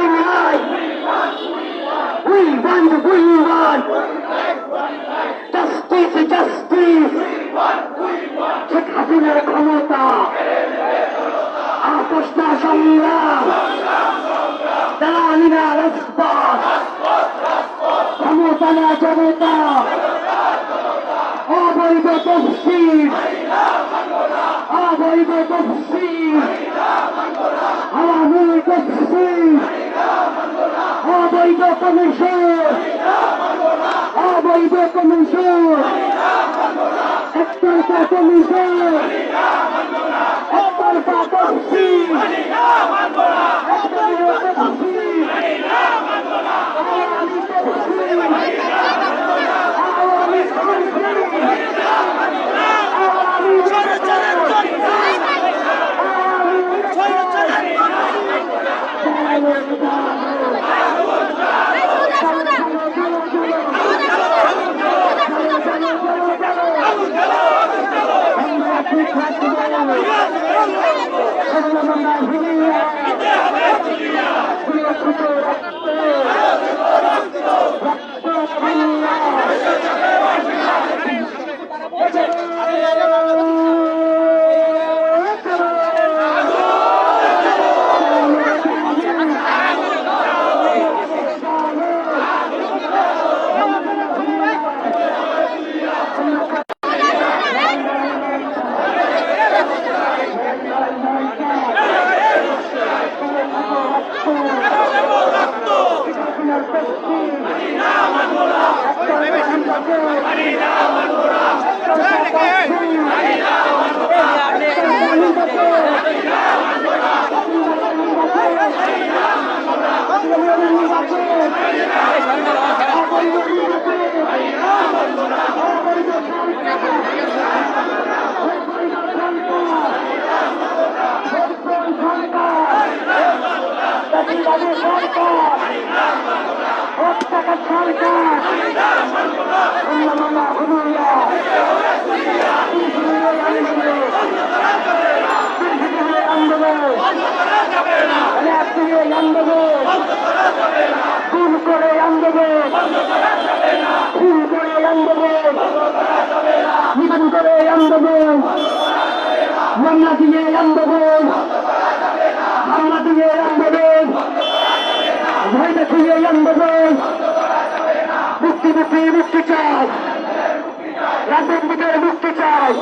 right, voting right. We want, we want. Justice, justice. Sheikh হাসিনার ক্ষমতা আপোষটা সংগ্রাম দালালিনা রাজপথ ক্ষমতা না জনতা অবৈধ তফসিল অবৈধ তফসিল আওয়ামী তফসিল অবৈধ কমিশন। অবৈধ কমিশন। একতরফা কমিশন। একতরফা তফসিল বেশিবাদী মামলা দিয়ে আন্দোলন হামলা দিয়ে আন্দোলন ভয় দেখিয়ে আন্দোলন মুক্তি মুক্তি মুক্তি চাই। রাজনীতিকের মুক্তি চাই।